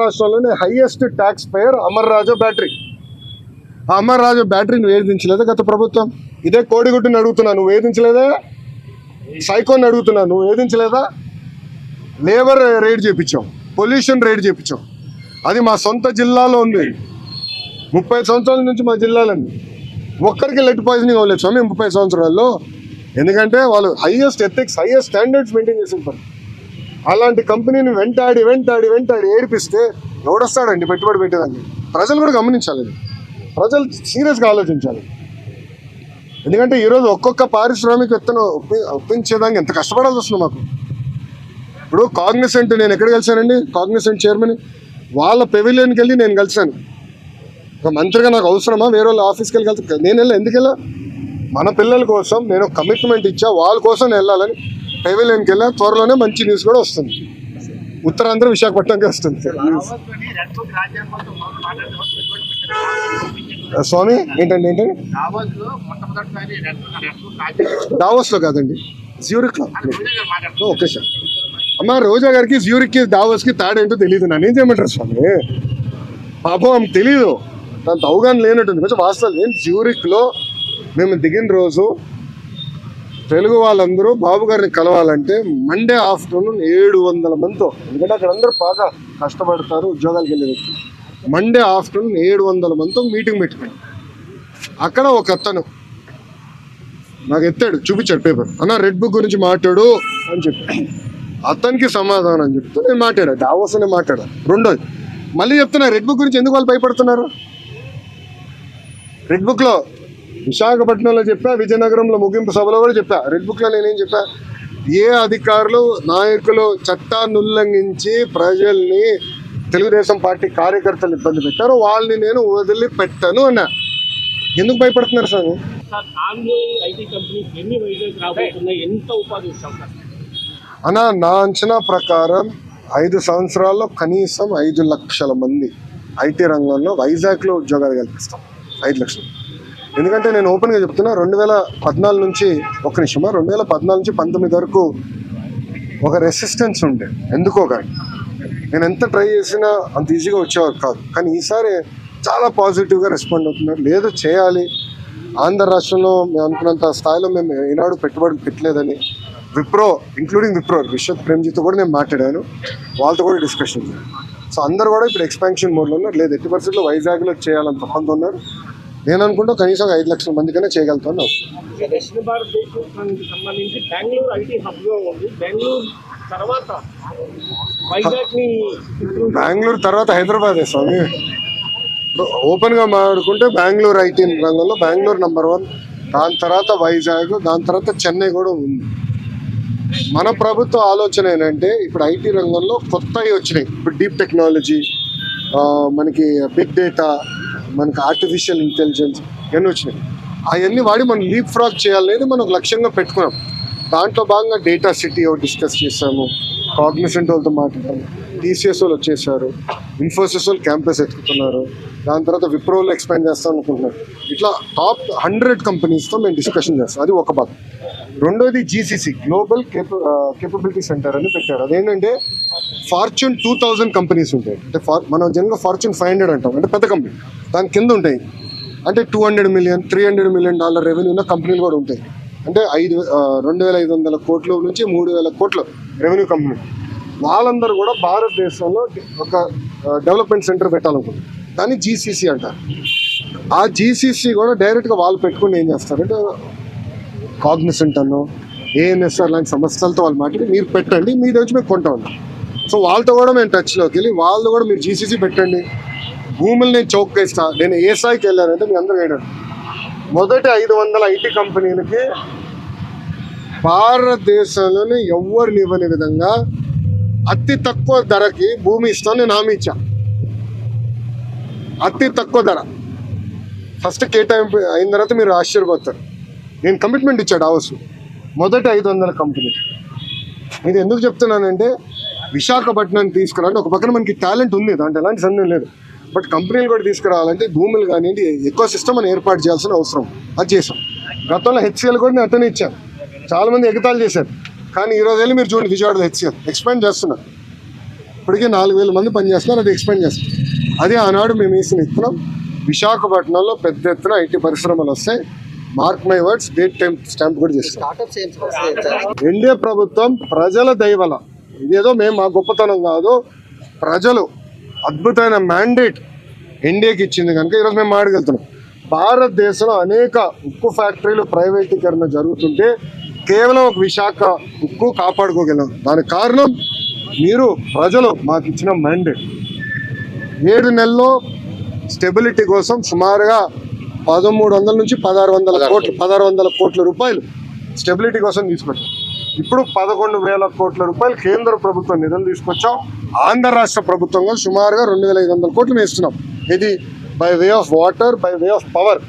రాష్ట్రంలోనే highest tax payer Amar Raja battery. ఆ అమర్ రాజా బ్యాటరీని వేధించలేదా గత ప్రభుత్వం? ఇదే కోడిగుడ్డుని అడుగుతున్నా నువ్వు వేధించలేదా? సైకోని అడుగుతున్నా నువ్వు వేధించలేదా? లేబర్ రేట్ చేయించాం పొల్యూషన్ రేట్ చేయించాం అది మా సొంత జిల్లాలో ఉంది. ముప్పై సంవత్సరాల నుంచి మా జిల్లాలండి ఒక్కరికి లెట్ పాయిజనింగ్ అవ్వలేదు స్వామి ముప్పై సంవత్సరాల్లో. ఎందుకంటే వాళ్ళు highest ethics highest standards maintain చేసి ఉంటారు అలాంటి కంపెనీని వెంటాడి వెంటాడి వెంటాడి ఏడిపిస్తే ఎవడొస్తాడండి పెట్టుబడి పెట్టేదాన్ని. ప్రజలు కూడా గమనించాలి. ప్రజలు సీరియస్గా ఆలోచించాలి. ఎందుకంటే ఈరోజు ఒక్కొక్క పారిశ్రామికవేత్తను ఒప్పి ఒప్పించేదానికి ఎంత కష్టపడాల్సి వస్తుంది మాకు. ఇప్పుడు కాగ్నిసెంట్ నేను ఎక్కడ కలిశానండి? Cognizant chairman. వాళ్ళ పెవిలియన్కి వెళ్ళి నేను కలిశాను. ఒక మంత్రిగా నాకు అవసరమా? వేరే వాళ్ళ ఆఫీస్కి వెళ్ళి కలిసి నేను వెళ్ళా ఎందుకు వెళ్ళా? మన పిల్లల కోసం నేను కమిట్మెంట్ ఇచ్చా వాళ్ళ కోసం వెళ్ళాలని పెవిలియన్కి వెళ్ళా త్వరలోనే మంచి న్యూస్ కూడా వస్తుంది. ఉత్తరాంధ్ర విశాఖపట్నంకి వస్తుంది. న్యూస్ స్వామి ఏంటండి ఏంటండి? దావోస్లో కాదండి జ్యూరిక్లో. ఓకే సార్ అమ్మ రోజా గారికి జ్యూరిక్కి దావోస్కి తేడా ఏంటో తెలియదు నన్ను ఏం చేయమంటారు స్వామి? పాపం ఆమెకు తెలియదు దాంతో అవగాహన లేనట్టుంది. కొంచెం వాస్తవం ఏం? జ్యూరిక్లో మేము దిగిన రోజు తెలుగు వాళ్ళందరూ బాబు గారిని కలవాలంటే మండే ఆఫ్టర్నూన్ ఏడు వందల మందితో ఎందుకంటే అక్కడ అందరూ బాగా కష్టపడతారు ఉద్యోగాలకు వెళ్ళే వ్యక్తులు. మండే ఆఫ్టర్నూన్ ఏడు వందల మందితో మీటింగ్ పెట్టుకున్నాం అక్కడ ఒక అతను నాకు ఎత్తాడు చూపించాడు పేపర్ అన్న రెడ్ బుక్ గురించి మాట్లాడు అని చెప్పి. అతనికి సమాధానం అని చెప్తే నేను మాట్లాడా డావోస్ అనే మాట్లాడా. రెండోది మళ్ళీ చెప్తున్నా రెడ్ బుక్ గురించి ఎందుకు వాళ్ళు భయపడుతున్నారు? రెడ్ బుక్లో విశాఖపట్నంలో చెప్పా విజయనగరంలో ముగింపు సభలో కూడా చెప్పా. రెడ్ బుక్లో నేనేం చెప్పా? ఏ అధికారులు నాయకులు చట్టాన్ని ఉల్లంఘించి ప్రజల్ని తెలుగుదేశం పార్టీ కార్యకర్తలు ఇబ్బంది పెట్టారో వాళ్ళని నేను వదిలిపెట్టను అన్నా. ఎందుకు భయపడుతున్నారు సార్? అన్న నా అంచనా ప్రకారం ఐదు సంవత్సరాల్లో కనీసం ఐదు లక్షల మంది ఐటీ రంగంలో వైజాగ్లో ఉద్యోగాలు కల్పిస్తాం. ఐదు లక్షలు. ఎందుకంటే నేను ఓపెన్గా చెప్తున్నా రెండు వేల పద్నాలుగు నుంచి ఒక నిమిషమా రెండు వేల పద్నాలుగు నుంచి పంతొమ్మిది వరకు ఒక రెసిస్టెన్స్ ఉండే. ఎందుకో కానీ. నేను ఎంత ట్రై చేసినా అంత ఈజీగా వచ్చేవారు కాదు. కానీ ఈసారి చాలా పాజిటివ్గా రెస్పాండ్ అవుతున్నారు. లేదు చేయాలి. ఆంధ్ర రాష్ట్రంలో మేము అనుకున్నంత స్థాయిలో మేము ఈనాడు పెట్టుబడులు పెట్టలేదని విప్రో ఇంక్లూడింగ్ విప్రో విశ్వత్ ప్రేమ్జీతో కూడా నేను మాట్లాడాను. వాళ్ళతో కూడా డిస్కషన్ సో అందరు కూడా ఇప్పుడు ఎక్స్పాన్షన్ మోడ్లో ఉన్నారు. లేదు ఎట్టి పరిస్థితుల్లో వైజాగ్లో చేయాలని తప్పంతో ఉన్నారు. నేను అనుకుంటా కనీసం ఒక ఐదు లక్షల మందికైనా చేయగలుగుతాను. ఇక దక్షిణ భారతదేశానికి సంబంధించి బెంగళూరు ఐటీ హబ్గా ఉంది. బెంగళూరు తర్వాత బెంగళూరు తర్వాత హైదరాబాద్ స్వామి. ఓపెన్గా మాట్లాడుకుంటే బెంగళూరు ఐటీ రంగంలో బెంగళూరు నెంబర్ వన్ దాని తర్వాత వైజాగ్ దాని తర్వాత చెన్నై కూడా ఉంది. మన ప్రభుత్వ ఆలోచన ఏంటంటే ఇప్పుడు ఐటీ రంగంలో కొత్తవి వచ్చినాయి. ఇప్పుడు డీప్ టెక్నాలజీ మనకి బిగ్ డేటా మనకు ఆర్టిఫిషియల్ ఇంటెలిజెన్స్ ఇవన్నీ వచ్చినాయి. అవన్నీ వాడి మనం లీప్ ఫ్రాక్ చేయాలనేది మనం లక్ష్యంగా పెట్టుకున్నాం. దాంట్లో భాగంగా డేటా సిటీ డిస్కస్ చేసాము కాగ్నిసెంట్ వాళ్ళతో మాట్లాడాము. టీసీఎస్ వాళ్ళు వచ్చేసారు. ఇన్ఫోసిస్ వాళ్ళు క్యాంపస్ ఎత్తుకుతున్నారు. దాని తర్వాత విప్రోలు ఎక్స్పాండ్ చేస్తాం అనుకుంటున్నారు ఇట్లా టాప్ హండ్రెడ్ కంపెనీస్తో మేము డిస్కషన్ చేస్తాం. అది ఒక భాగం. రెండోది జీసీసీ గ్లోబల్ కేపబిలిటీ సెంటర్ అని పెట్టారు. అదేంటంటే ఫార్చ్యూన్ టూ థౌజండ్ కంపెనీస్ ఉంటాయి. అంటే ఫార్ మనం జనరల్గా ఫార్చ్యూన్ ఫైవ్ హండ్రెడ్ అంటాం. అంటే పెద్ద కంపెనీ. దాని కింద ఉంటాయి. అంటే two hundred million three hundred million dollar revenue ఉన్న కంపెనీలు కూడా ఉంటాయి. అంటే ఐదు రెండు వేల ఐదు వందల కోట్ల నుంచి మూడు వేల కోట్ల రెవెన్యూ కంపెనీ. వాళ్ళందరూ కూడా భారతదేశంలో ఒక డెవలప్మెంట్ సెంటర్ పెట్టాలనుకుంటారు దాన్ని జీసీసీ అంటారు. ఆ జీసీసీ కూడా డైరెక్ట్గా వాళ్ళు పెట్టుకుని ఏం చేస్తారంటే కాగ్నిసెంట్ అన్నో ఏఎన్ఎస్ఆర్ లాంటి సంస్థలతో వాళ్ళు మాట్లాడి మీరు పెట్టండి మీ దగ్గర మేము కొంటాం సో వాళ్ళతో కూడా మేము టచ్లోకి వెళ్ళి వాళ్ళు కూడా మీరు జీసీసీ పెట్టండి. భూములు నేను చౌక్గా ఇస్తా నేను ఏ స్థాయికి వెళ్ళానంటే మీ అందరూ వేయడం మొదటి ఐదు వందల ఐటీ కంపెనీలకి భారతదేశంలోనే ఎవరిని ఇవ్వని విధంగా అతి తక్కువ ధరకి భూమి ఇస్తాను నేను హామీ ఇచ్చా. అతి తక్కువ ధర. ఫస్ట్ కేటాయింపు అయిన తర్వాత మీరు ఆశ్చర్యపోతారు. నేను కమిట్మెంట్ ఇచ్చాడు హౌస్ మొదటి ఐదు వందల కంపెనీ ఇది ఎందుకు చెప్తున్నానంటే విశాఖపట్నం తీసుకురావాలంటే ఒక పక్కన మనకి టాలెంట్ ఉంది దాంట్లో ఎలాంటి సందేహం లేదు. బట్ కంపెనీలు కూడా తీసుకురావాలంటే భూములు కానివ్వండి ఎక్కువ సిస్టమ్ అని ఏర్పాటు చేయాల్సిన అవసరం. అది చేసాం గతంలో హెచ్సిఎల్ కూడా నేను అట్టనే ఇచ్చాను. చాలా మంది ఎగతాలు చేశారు. కానీ ఈ రోజు వెళ్ళి మీరు చూడండి విజయవాడలో హెచ్సిఎల్ ఎక్స్పాండ్ చేస్తున్నారు. ఇప్పటికే నాలుగు వేల మంది పనిచేస్తున్నారు అది ఎక్స్పెండ్ చేస్తాం అది ఆనాడు మేము వేసిన ఇస్తున్నాం విశాఖపట్నంలో పెద్ద ఎత్తున ఐటీ పరిశ్రమలు వస్తాయి. Mark my words date time stamp కూడా చేస్తాం ఎన్డీఏ ప్రభుత్వం ప్రజల దయవల ఇదేదో మేము మా గొప్పతనం కాదు. ప్రజలు అద్భుతమైన మ్యాండేట్ ఎన్డీఏకి ఇచ్చింది కనుక ఈరోజు మేము మాడగలుగుతున్నాం భారతదేశంలో అనేక ఉక్కు ఫ్యాక్టరీలు ప్రైవేటీకరణ జరుగుతుంటే కేవలం ఒక విశాఖ ఉక్కు కాపాడుకోగలం. దానికి కారణం మీరు ప్రజలు మాకు ఇచ్చిన మ్యాండేట్ ఏడు నెలల్లో స్టెబిలిటీ కోసం సుమారుగా పదమూడు వందల నుంచి పదహారు వందల కోట్లు పదహారు వందల కోట్ల రూపాయలు స్టెబిలిటీ కోసం తీసుకొచ్చాం. ఇప్పుడు పదకొండు వేల కోట్ల రూపాయలు కేంద్ర ప్రభుత్వం నిధులు తీసుకొచ్చాం. ఆంధ్ర రాష్ట్ర ప్రభుత్వం సుమారుగా రెండు వేల ఐదు వందల కోట్లు వేస్తున్నాం ఇది by way of water by way of power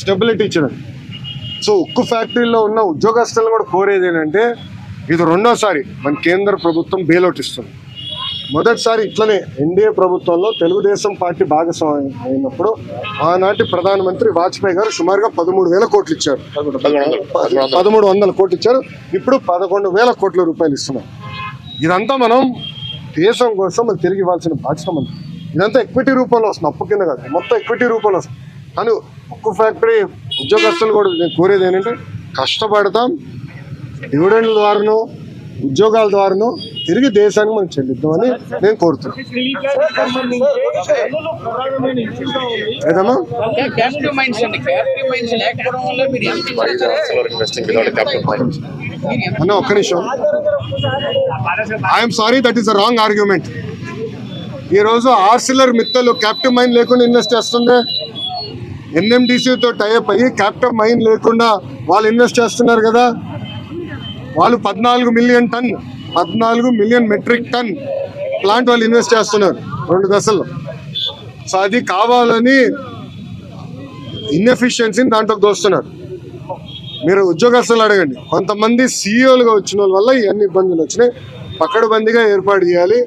stability ఇచ్చినది. సో ఉక్కు ఫ్యాక్టరీలో ఉన్న ఉద్యోగస్తులను కూడా కోరేది ఏంటంటే ఇది రెండోసారి మన కేంద్ర ప్రభుత్వం బెయిలౌట్ ఇస్తుంది. మొదటిసారి ఇట్లనే ఎన్డీఏ ప్రభుత్వంలో తెలుగుదేశం పార్టీ భాగస్వామ్యం అయినప్పుడు ఆనాటి ప్రధానమంత్రి వాజ్పేయి గారు సుమారుగా పదమూడు వేల కోట్లు ఇచ్చారు. పదమూడు వందల కోట్లు ఇచ్చారు. ఇప్పుడు పదకొండు వేల కోట్ల రూపాయలు ఇస్తున్నారు. ఇదంతా మనం దేశం కోసం మనం తిరిగి ఇవ్వాల్సిన బాధ్యత మనం ఇదంతా ఎక్విటీ రూపంలో వస్తుంది. అప్పు కింద కాదు. మొత్తం ఎక్విటీ రూపంలో వస్తుంది. కానీ ఒక్క ఫ్యాక్టరీ ఉద్యోగస్తులు కూడా నేను కోరేది ఏంటంటే కష్టపడతాం. డివిడెండ్ల ద్వారానో ఉద్యోగాల ద్వారానో తిరిగి దేశానికి మనం చెల్లిద్దామని నేను కోరుతున్నాను. అన్న ఒక్క నిమిషం. I'm sorry that is a wrong argument ఈ రోజు ఆర్సిలర్ మిత్తలు క్యాప్టివ్ మైన్ లేకుండా ఇన్వెస్ట్ చేస్తుంది ఎన్ఎండిసితో టైప్ అయ్యి క్యాప్టివ్ మైన్ లేకుండా వాళ్ళు ఇన్వెస్ట్ చేస్తున్నారు కదా. వాళ్ళు పద్నాలుగు మిలియన్ టన్ పద్నాలుగు మిలియన్ మెట్రిక్ టన్ ప్లాంట్ వాళ్ళు ఇన్వెస్ట్ చేస్తున్నారు రెండు దశల్లో. సో అది కావాలని ఇన్ఎఫిషియన్సీని దాంట్లోకి దోస్తున్నారు. మీరు ఉద్యోగస్తులు అడగండి. కొంతమంది సీఈఓలుగా వచ్చిన వాళ్ళ వల్ల ఇవన్నీ ఇబ్బందులు వచ్చినాయి. పక్కడబందిగా ఏర్పాటు చేయాలి.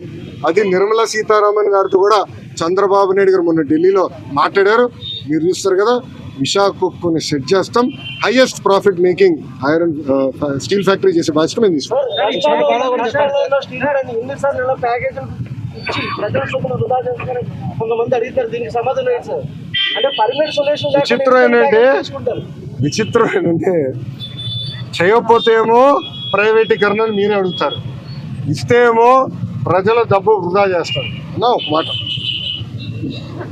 అది నిర్మలా సీతారామన్ గారితో కూడా చంద్రబాబు నాయుడు గారు మొన్న ఢిల్లీలో మాట్లాడారు. మీరు చూస్తారు కదా విశాఖని సెట్ చేస్తాం. Highest profit making iron steel factory చేసే బాధ్యత మేము తీసుకుంటాం. సొల్యూషన్ విచిత్రం ఏంటంటే విచిత్రం ఏంటంటే చేయకపోతే ఏమో ప్రైవేటీకరణ అని మీరే అడుగుతారు. ఇస్తే ఏమో ప్రజల డబ్బు వృధా చేస్తారు. నా ఒక మాట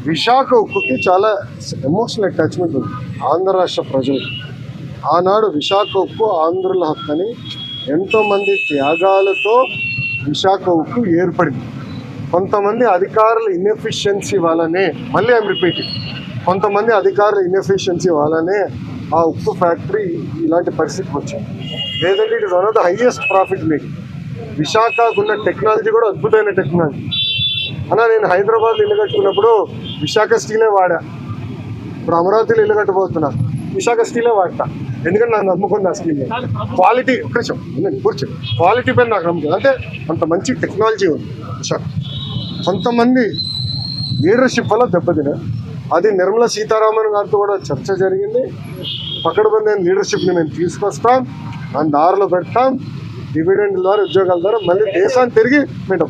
విశాఖ ఉక్కుకి చాలా ఎమోషనల్ అటాచ్మెంట్ ఉంది. ఆంధ్ర రాష్ట్ర ప్రజలకు ఆనాడు విశాఖ ఉక్కు ఆంధ్రుల హక్కు అని ఎంతోమంది త్యాగాలతో విశాఖ ఉక్కు ఏర్పడింది. కొంతమంది అధికారుల ఇన్ఎఫిషియన్సీ వల్లనే మళ్ళీ ఐమ్ రిపీటింగ్ కొంతమంది అధికారుల ఇన్ఎఫిషియన్సీ వల్లనే ఆ ఉక్కు ఫ్యాక్టరీ ఇలాంటి పరిస్థితికి వచ్చింది. లేదంటే it is one of the highest profit making విశాఖకు ఉన్న టెక్నాలజీ కూడా అద్భుతమైన టెక్నాలజీ అలా నేను హైదరాబాద్ ఇల్లు కట్టుకున్నప్పుడు విశాఖ స్టీలే వాడా. ఇప్పుడు అమరావతిలో ఇల్లు కట్టబోతున్నా. విశాఖ స్టీలే వాడతా. ఎందుకంటే నాకు నమ్ముకుంది ఆ స్టీల్ క్వాలిటీ కొంచెం కూర్చో. క్వాలిటీ పైన నాకు నమ్మకం అంటే అంత మంచి టెక్నాలజీ ఉంది విశాఖ. కొంతమంది లీడర్షిప్ వల్ల దెబ్బతిన అది నిర్మలా సీతారామన్ గారితో కూడా చర్చ జరిగింది. పక్కడబంది లీడర్షిప్ని మేము తీసుకొస్తాం. దాని దారిలో పెడతాం. డివిడెండ్ ద్వారా ఉద్యోగాల ద్వారా మళ్ళీ దేశాన్ని తిరిగి మేము